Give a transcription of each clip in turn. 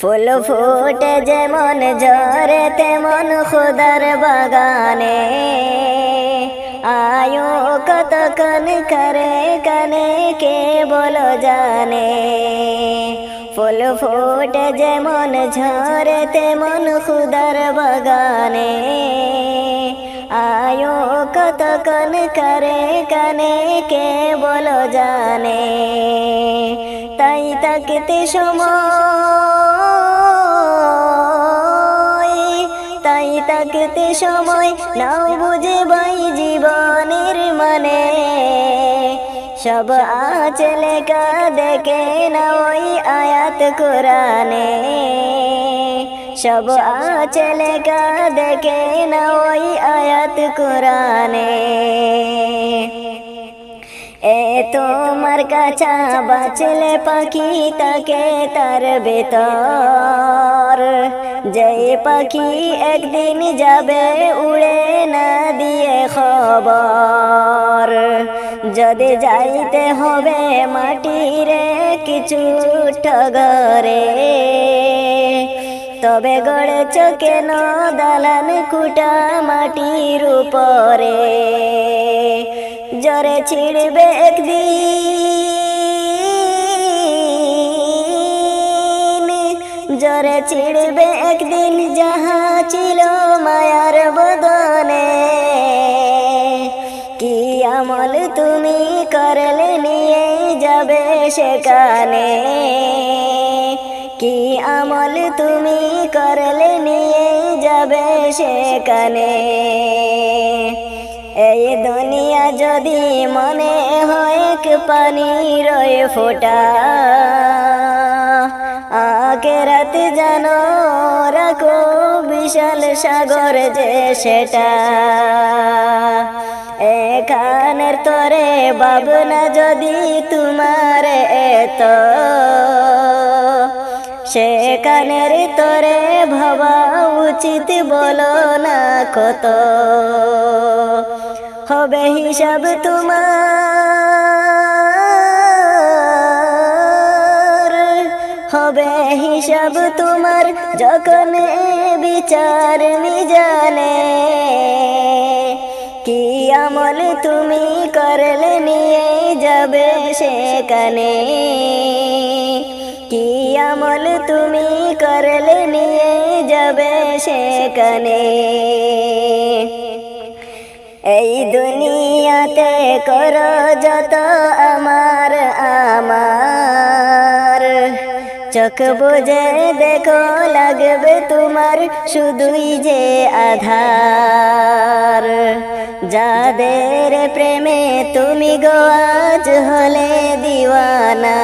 ফুল ফুটে যেমন ঝরে তেমন খুদার বাগানে। আয়ো কতক্ষণ করে কানে কে বলো জানে। ফুল ফুটে যেমন ঝরে তেমন খুদার বাগানে। আয়ো কতক্ষণ করে কানে কে বলো জানে। তাই তাকতে সময় তাকতে সময় নাও বুঝে বাই জীবনের মানে। সব লেখা, দেখে না ওই আয়াত কোরআনে। সব লেখা, দেখে না ওই আয়াত কোরআনে। তোমার কাছা বাঁচলে পাখি তাকে তার বেতর যে পাখি একদিন যাবে উড়ে না দিয়ে খবর। যদি যাইতে হবে মাটিরে কিছু ঠগরে, তবে গড়েছ কেন দালান কুটা মাটির উপরে। জরে ছিড়বে একদিন। জরে ছিড়বে একদিন যাহা ছিল মায়ার বদনে। কি আমল তুমি করলে নিয়ে যাবে সেখানে? কি আমল তুমি করলে নিয়ে যাবে সেখানে? এই দুনিয়া যদি মনে হয় পানি রয়ে ফোটা। আগে রাত জানো রাখো বিশাল সাগর যে সেটা। এখানের তরে ভাবনা যদি তোমার এত, সেখানের তরে ভাবা উচিত বলো না কত। হবে হিসাব তোমার। হবে হিসাব তোমার যখন বিচার জানে কি আমল তুমি করলে নিয়ে যাবে সেখানে। কি আমল তুমি করলে নিয়ে যাবে সেখানে। এই দুনিয়াতে করো যত আমার আমার। চোখ বুঝে দেখো লাগবে তোমার শুধুই যে আধার। যাদের প্রেমে তুমি গোয়াজ হলে দিওয়ানা।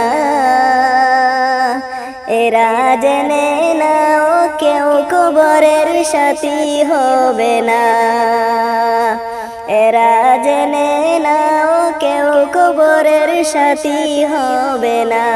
এরা জেনে কবরের সাথী হবে না। এরা জেনে নাও কেউ কবরের সাথী হবে না।